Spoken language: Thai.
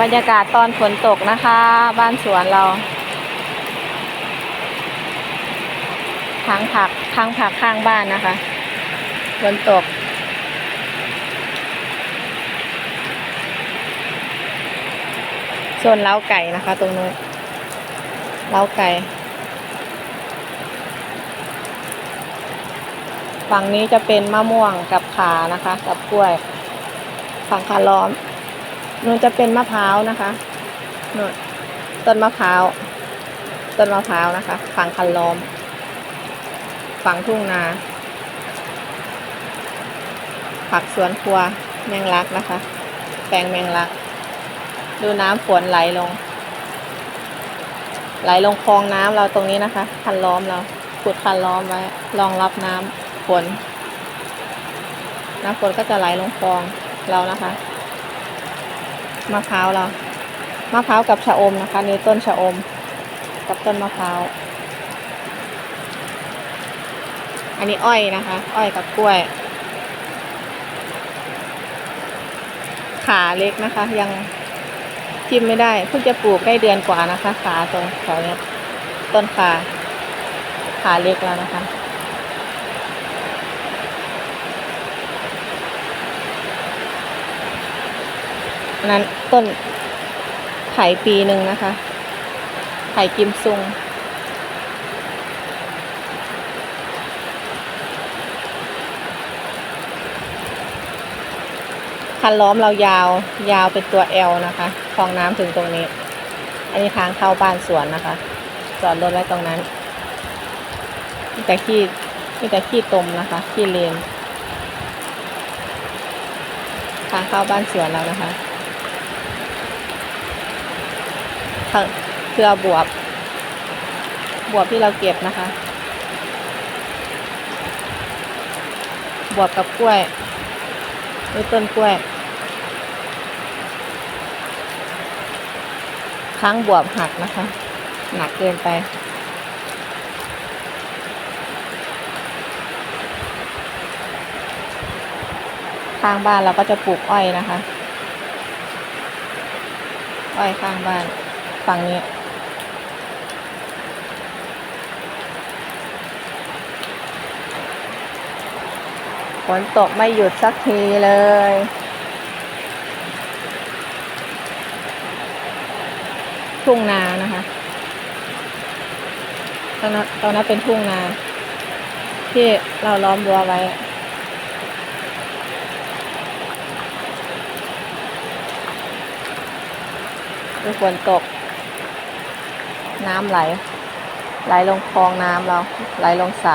บรรยากาศตอนฝนตกนะคะ บ้านสวนเรา ทั้งผักทั้งผักข้างบ้านนะคะฝนตก ส่วนเล้าไก่นะคะ ตรงนู้นเล้าไก่ ฝั่งนี้จะเป็นมะม่วงกับขานะคะ กับกล้วย ฝั่งขาล้อม นูนจะเป็นมะพร้าวนะคะนูนต้นมะพร้าวต้นมะพร้าวนะคะ ฝั่งคันล้อม ฝั่งทุ่งนา ผักสวนครัวแมงลักนะคะ แปลงแมงลัก ดูน้ำฝนไหลลง ไหลลงคลองน้ำเราตรงนี้นะคะ คันล้อมเราขุดคันล้อมไว้รองรับน้ำฝนน้ำฝนก็จะไหลลงคลองเรานะคะ มะพร้าวเรามะพร้าวกับชะอมนะคะนี่ต้นชะอม กับต้นมะพร้าว อันนี้อ้อยนะคะ อ้อยกับกล้วย ขาเล็กนะคะ ยังทิมไม่ได้เพิ่งจะปลูกได้เดือนกว่านะคะ ขาตรงแถวเนี้ยต้นขา ขาเล็กแล้วนะคะ อันนั้นต้นไผ่ปีหนึ่งนะคะ ไผ่กิมซุง คันล้อมเรายาวยาวเป็นตัวเอลนะคะคลองน้ำถึงตรงนี้ อันนี้ทางเข้าบ้านสวนนะคะ จอดรถไว้ตรงนั้นมีแต่ขี้มีแต่ขี้ตมนะคะ ขี้เลนทางเข้าบ้านสวนแล้วนะคะทาง เครือบวบ บวบที่เราเก็บนะคะ บวบกับกล้วยด้วยต้นกล้วย ครั้งบวบหักนะคะ หนักเกินไปข้างบ้านเราก็จะปลูกอ้อยนะคะ อ้อยข้างบ้าน ฝั่งนี้ ฝนตกไม่หยุดสักทีเลยทุ่งนานะคะตอนนั้นตอนนั้นเป็นทุ่งนา ที่เราล้อมรั้วไว้ ฝนตก น้ำไหล ไหลลงคลองน้ำเรา ไหลลงสระ